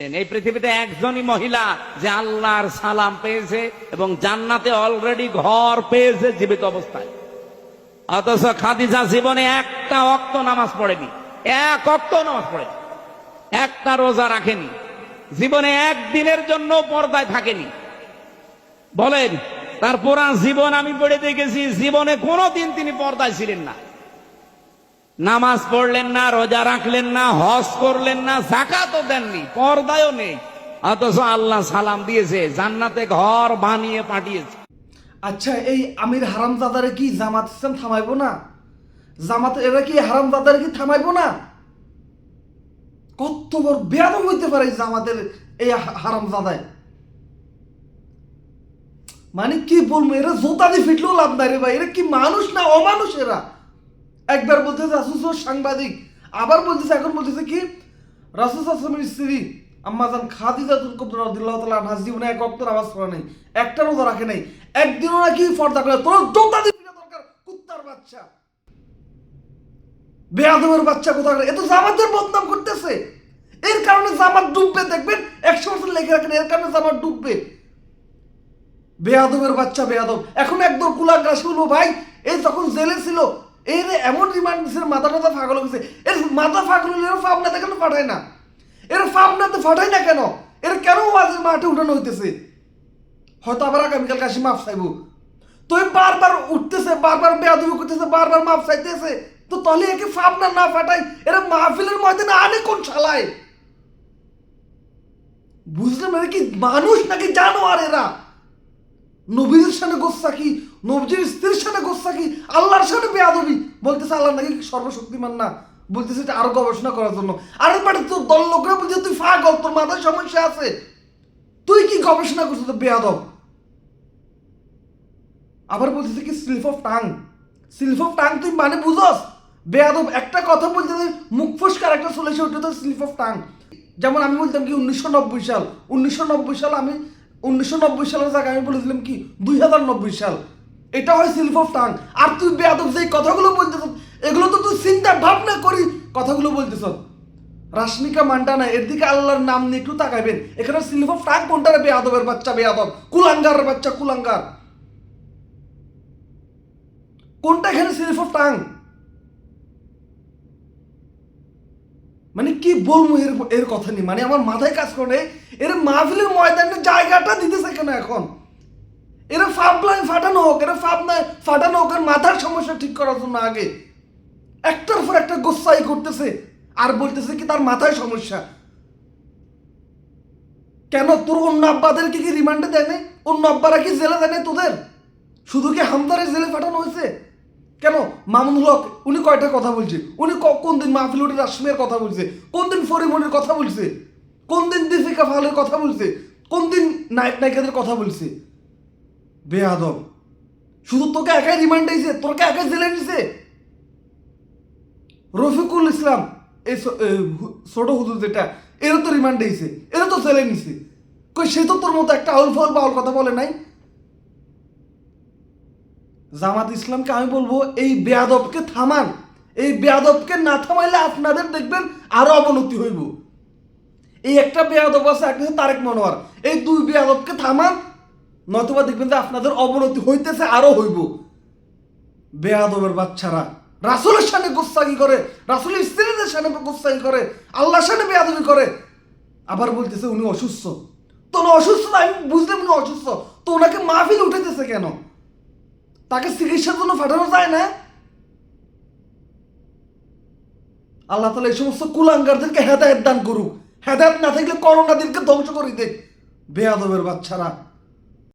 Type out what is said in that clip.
এই পৃথিবীতে একজনই মহিলা যে আল্লাহর সালাম পেয়েছে এবং জান্নাতে অলরেডি ঘর পেয়েছে জীবিত অবস্থায়। অথচ খাদিজা জীবনে একটা অক্ত নামাজ পড়েনি। এক অক্ত নামাজ পড়েনি। একটা রোজা রাখেনি। জীবনে একদিনের জন্য পর্দায় থাকেনি। বলেন, তার পুরা জীবন আমি পড়ে দেখেছি, জীবনে কোনোদিন তিনি পর্দায় ছিলেন না। নামাজ পড়লেন না, রোজা রাখলেন না, হজ করলেন না জাকাতও দেননি, পর্দায়ও নেই। অথচ আল্লাহ সালাম দিয়েছে, জান্নাতে ঘর বানিয়ে পাঠিয়েছে। আচ্ছা এই আমির হারামজাদারে কি জামাত ইসলাম থামাইবো না? জামাত এরা কি হারামজাদারে কি থামাইবো না? কত বড় বেয়াদম হইতে পারে জামাতের এই হারামজাদায়। মানে কি বলব, এরা জোতা দিয়ে ফিটলেও লাভ নাই রে ভাই, এরা কি মানুষ না অমানুষ এরা? একবার বলতেছে রাসুস সাংবাদিক, আবার বলতেছে, এখন বলতেছে কি? রাসুস আসলামের স্ত্রী আম্মাজান খাদিজা তুলকুব রাদিয়াল্লাহু তাআলা আনহা জীবনে এক অক্ত নামাজ পড়ে নাই, একটা রোজা রাখে নাই, একদিনও নাকি ফর্দা করে তোর জোতা দিয়ে পিটা দরকার, কুত্তার বাচ্চা। বেয়াদবের বাচ্চা কোথা করে এ তো জামাতের বদনাম করতেছে। এর কারণে জামাত ডুববে, দেখবেন? একশো বছর লেগে রাখেন, এর কারণে জামাত ডুববে। বেয়াদবের বাচ্চা, বেয়াদব। এখন একদম কুলাঙ্গা শুনব ভাই এই যখন জেলে ছিল এর এমন রিমান্ড দিচ্ছে মাথা টাথা ফাগল হয়েছে এর মাথা হলে এর ফাবনাতে কেন ফাটায় না? এর ফাবনাতে ফাটায় না কেন? এর কেন আজ মাঠে উঠানো হইতেছে? হয়তো আবার আগামীকাল কাশি মাফ চাইব। তো এই বারবার উঠতেছে, বারবার বেয়াদবি করতেছে, বারবার মাফ চাইতেছে। তো তাহলে একে ফাবনা না ফাটাই এরা মাহফিলের ময়দানে আনে কোন শালায়? বুঝলাম এরা কি মানুষ নাকি জানোয়ার এরা? নবীদের সামনে গোস্সা কি? নবীজির স্ত্রীর সামনে গোস্সা কি? আল্লাহর সামনে বেয়াদবি? বলতেছে আল্লাহ নাকি সর্বশক্তিমান না। বলতেছে এটা আরও গবেষণা করার জন্য। আরে বাড়ি তোর দল লোকরা বলছে, তুই ফাগল তোর মাথায় সমস্যা আছে। তুই কি গবেষণা করছিস তো বেয়াদব? আবার বলতেছে কি slip of tongue slip of tongue তুই মানে বুঝস? বেয়াদব, একটা কথা বলতে মুখ ফুসকার একটা চলেছে ওটা তো স্লিপ অফ টাং যেমন আমি বলতাম কি, উনিশশো নব্বই সাল। উনিশশো নব্বই সাল আমি উনিশশো নব্বই সালের জায়গায় আমি বলেছিলাম কি? দুই হাজার নব্বই সাল। এটা হয় স্লিপ অফ টাং। আর তুই বেয়াদব যেই কথাগুলো বলতেছ, এগুলো তো তুই চিন্তা ভাবনা করি কথাগুলো বলতেছ। রাশমিকা মান্ডানা, এর দিকে আল্লাহর নাম নিয়ে একটু তাকাইবেন। এখানে স্লিপ অফ টাং কোনটা বেয়াদবের বাচ্চা, বেয়াদব। কুলাঙ্গার বাচ্চা, কুলাঙ্গার। কোনটা এখানে সিরিফ অফ টাং? মানে কি বলব এর এর কথা নেই মানে আমার মাথায় কাজ করে এর মাহফিলের ময়দানে জায়গাটা দিতেছে কেন এখন? এরা ফাবলাইন ফাটানো হোক, এরা ফাবলাইন ফাটানো হোক আর মাথার সমস্যা ঠিক করার জন্য আগে একটার পর একটা গোসাই করতেছে আর বলতেছে কি তার মাথায় সমস্যা। কেন তোর অন্য আব্বাদেরকে কি কি রিমান্ডে দেয় নাই? অন্য আব্বারা কি জেলে দেয় তোদের? শুধু কি হামদারের জেলে পাঠানো হয়েছে? কেন? মামুনুল হক, উনি কয়টা কথা বলছে? উনি কোন দিন মাহফিল উঠে রাশমিয়ার কথা বলছে? কোন দিন ফরিমনির কথা বলছে? কোন দিন দীপিকা ফালের কথা বলছে? কোন দিন নায়ক নায়িকাদের কথা বলছে? বেয়াদব। শুধু তোকে একাই রিমান্ড দিয়েছে? তোকে একাই জেলে নিছে রফিকুল ইসলাম, এই ছোট হুজুর যেটা এরা তো রিমান্ড দিয়েছে এরা তো জেলে নিছে। কই, সে তো তোর মতো একটা আউল ফাউল বাউল কথা বলে নাই? জামাত ইসলামকে আমি বলব, এই বেয়াদবকে থামান। এই বেয়াদবকে না থামাইলে আপনাদের দেখবেন আরও অবনতি হইব। এই একটা বেয়াদব আছে একটা তারেক মনোয়ার। এই দুই বেয়াদবকে থামান নতুবা দেখবেন যে আপনাদের অবনতি হইতেছে, আরও হইব। বেয়াদবের বাচ্চারা রাসুলের সামনে গোস্তাগি করে, রাসুলের স্ত্রীদের সামনে গোস্তাগি করে, আল্লাহর সামনে বেয়াদবি করে। আবার বলতেছে, উনি অসুস্থ। তো অসুস্থ, আমি বুঝলাম উনি অসুস্থ। তো ওনাকে মাহফিল উঠেতেছে কেন? তাকে চিকিৎসার জন্য পাঠানো যায় না? আল্লাহ তালা এই সমস্ত কুলাঙ্গারদেরকে হেদায়ত দান করুক। হেদায়ত না থাকলে করোনাদেরকে ধ্বংস করে দেখ বেয়াদবের বাচ্চারা।